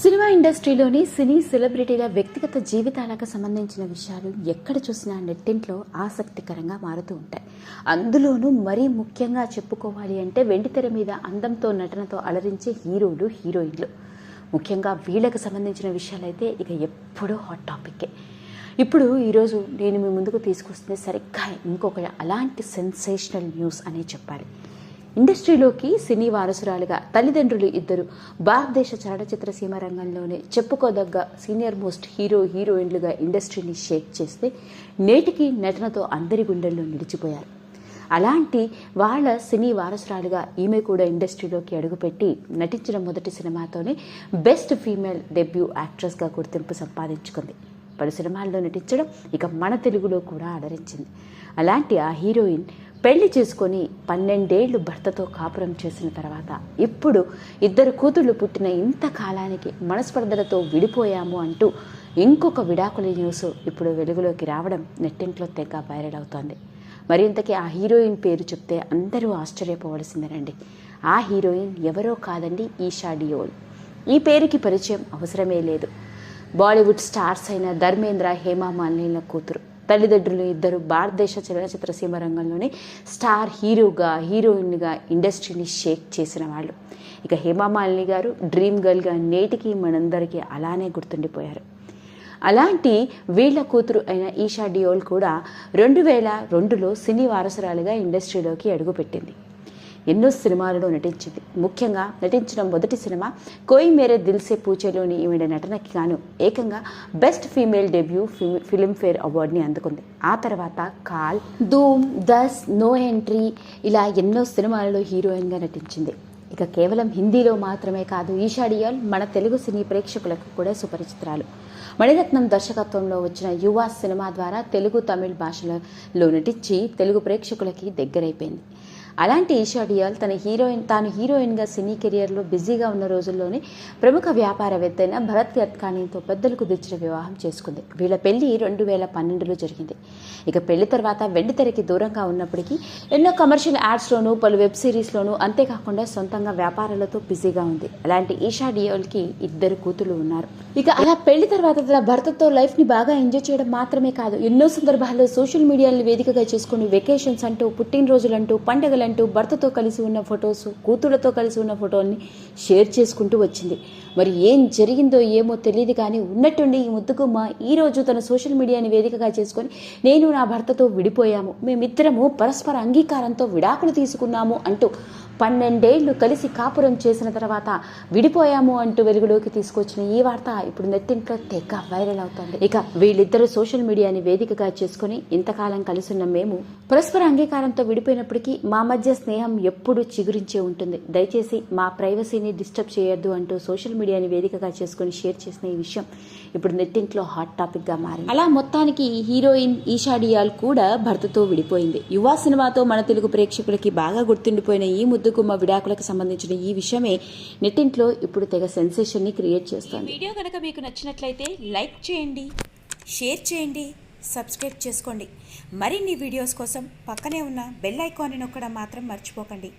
Cinema ఇండస్ట్రీలోని సినీ సెలబ్రిటీల వ్యక్తిగత జీవితాలకు సంబంధించిన విషయాలు ఎక్కడ చూసినా నెట్టింట్లో ఆసక్తికరంగా మారుతూ ఉంటాయి. అందులోనూ మరీ ముఖ్యంగా చెప్పుకోవాలి అంటే వెండితెర మీద అందంతో నటనతో అలరించే హీరోలు హీరోయిన్లు. ముఖ్యంగా వీళ్ళకి సంబంధించిన విషయాలైతే ఇక ఎప్పుడూ హాట్ టాపిక్కే. ఇప్పుడు ఈరోజు నేను మీ ముందుకు తీసుకొస్తుంది సరిగ్గా ఇంకొక అలాంటి సెన్సేషనల్ న్యూస్ అనే చెప్పాలి. ఇండస్ట్రీలోకి సినీ వారసురాలుగా తల్లిదండ్రులు ఇద్దరు భారతదేశ చలనచిత్ర సీమ రంగంలోనే చెప్పుకోదగ్గ సీనియర్ మోస్ట్ హీరో హీరోయిన్లుగా ఇండస్ట్రీని షేక్ చేస్తే నేటికి నటనతో అందరి గుండెల్లో నిలిచిపోయారు. అలాంటి వాళ్ళ సినీ వారసురాలుగా ఈమె కూడా ఇండస్ట్రీలోకి అడుగుపెట్టి నటించిన మొదటి సినిమాతోనే బెస్ట్ ఫీమేల్ డెబ్యూ యాక్ట్రెస్గా గుర్తింపు సంపాదించుకుంది. పలు సినిమాల్లో నటించడం ఇక మన తెలుగులో కూడా అలరించింది అలాంటి ఆ హీరోయిన్ పెళ్ళి చేసుకొని పన్నెండేళ్ళు భర్తతో కాపురం చేసిన తర్వాత ఇప్పుడు ఇద్దరు కూతుళ్ళు పుట్టిన ఇంత కాలానికి మనస్పర్ధలతో విడిపోయాము అంటూ ఇంకొక విడాకుల న్యూస్ ఇప్పుడు వెలుగులోకి రావడం నెట్టింట్లో తెగ వైరల్ అవుతోంది. మరింతకి ఆ హీరోయిన్ పేరు చెప్తే అందరూ ఆశ్చర్యపోవలసిందేనండి ఆ హీరోయిన్ ఎవరో కాదండి ఈషా డియోల్. ఈ పేరుకి పరిచయం అవసరమే లేదు. బాలీవుడ్ స్టార్స్ అయిన ధర్మేంద్ర హేమా మాలినీల కూతురు. తల్లిదండ్రులు ఇద్దరు భారతదేశ చలనచిత్ర సీమ రంగంలోనే స్టార్ హీరోగా హీరోయిన్గా ఇండస్ట్రీని షేక్ చేసిన వాళ్ళు. ఇక హేమా మాలిని గారు డ్రీమ్ గర్ల్గా నేటికి మనందరికీ అలానే గుర్తుండిపోయారు. అలాంటి వీళ్ళ కూతురు అయిన ఈషా డియోల్ కూడా రెండు వేల రెండులో సినీ వారసురాలుగా ఇండస్ట్రీలోకి అడుగుపెట్టింది. ఎన్నో సినిమాలలో నటించింది. ముఖ్యంగా నటించిన మొదటి సినిమా కోయి మేరే దిల్సే పూచేలోని ఈవిడ నటనకి గాను ఏకంగా బెస్ట్ ఫీమేల్ డెబ్యూ ఫిల్మ్ఫేర్ అవార్డుని అందుకుంది. ఆ తర్వాత కాల్ ధూమ్ దస్ నో ఎంట్రీ ఇలా ఎన్నో సినిమాలలో హీరోయిన్గా నటించింది. ఇక కేవలం హిందీలో మాత్రమే కాదు ఈషాడియాల్ మన తెలుగు సినీ ప్రేక్షకులకు కూడా సుపరిచితురాలు. మణిరత్నం దర్శకత్వంలో వచ్చిన యువ సినిమా ద్వారా తెలుగు తమిళ్ భాషలలో నటించి తెలుగు ప్రేక్షకులకి దగ్గరైపోయింది. అలాంటి ఈషా డియాల్ తన హీరోయిన్ తాను హీరోయిన్గా సినీ కెరియర్లో బిజీగా ఉన్న రోజుల్లోనే ప్రముఖ వ్యాపారవేత్త అయిన భరత్ యత్కానీతో పెద్దలు కుదిర్చిన వివాహం చేసుకుంది. వీళ్ళ పెళ్ళి రెండు వేల పన్నెండులో జరిగింది. ఇక పెళ్ళి తర్వాత వెండితెరకి దూరంగా ఉన్నప్పటికీ ఎన్నో కమర్షియల్ యాడ్స్లోనూ పలు వెబ్ సిరీస్లోనూ అంతేకాకుండా సొంతంగా వ్యాపారాలతో బిజీగా ఉంది. అలాంటి ఈషా డియోల్కి ఇద్దరు కూతురు ఉన్నారు. ఇక అలా పెళ్ళి తర్వాత తన భర్తతో లైఫ్ని బాగా ఎంజాయ్ చేయడం మాత్రమే కాదు ఎన్నో సందర్భాల్లో సోషల్ మీడియాని వేదికగా చేసుకుని వెకేషన్స్ అంటూ పుట్టినరోజులంటూ అంటూ భర్తతో కలిసి ఉన్న ఫొటోస్ కూతుళ్ళతో కలిసి ఉన్న ఫోటోల్ని షేర్ చేసుకుంటూ వచ్చింది. మరి ఏం జరిగిందో ఏమో తెలియదు కానీ ఉన్నట్టుండి ఈ ముద్దుగుమ్మ ఈరోజు తన సోషల్ మీడియాని వేదికగా చేసుకొని నేను నా భర్తతో విడిపోయాము. మేమిద్దరము పరస్పర అంగీకారంతో విడాకులు తీసుకున్నాము అంటూ పన్నెండేళ్ళు కలిసి కాపురం చేసిన తర్వాత విడిపోయాము అంటూ వెలుగులోకి తీసుకొచ్చిన ఈ వార్త ఇప్పుడు నెట్టింట్లో తెగ వైరల్ అవుతోంది. ఇక వీళ్ళిద్దరూ సోషల్ మీడియాని వేదికగా చేసుకుని ఇంతకాలం కలిసున్న మేము పరస్పర అంగీకారంతో విడిపోయినప్పటికీ మా మధ్య స్నేహం ఎప్పుడు చిగురించే ఉంటుంది. దయచేసి మా ప్రైవసీని డిస్టర్బ్ చేయొద్దు అంటూ సోషల్ మీడియాని వేదికగా చేసుకుని షేర్ చేసిన ఈ విషయం ఇప్పుడు నెట్టింట్లో హాట్ టాపిక్గా మారింది. అలా మొత్తానికి హీరోయిన్ ఈషా డియాల్ కూడా భర్తతో విడిపోయింది. యువ సినిమాతో మన తెలుగు ప్రేక్షకులకి బాగా గుర్తుండిపోయిన ఈ ముద్దుగుమ్మ విడాకులకు సంబంధించిన ఈ విషయమే నెట్టింట్లో ఇప్పుడు తెగ సెన్సేషన్ని క్రియేట్ చేస్తోంది. వీడియో కనుక మీకు నచ్చినట్లయితే లైక్ చేయండి షేర్ చేయండి సబ్స్క్రైబ్ చేసుకోండి. మరిన్ని వీడియోస్ కోసం పక్కనే ఉన్న బెల్ ఐకాన్ని నొక్కడం మాత్రం మర్చిపోకండి.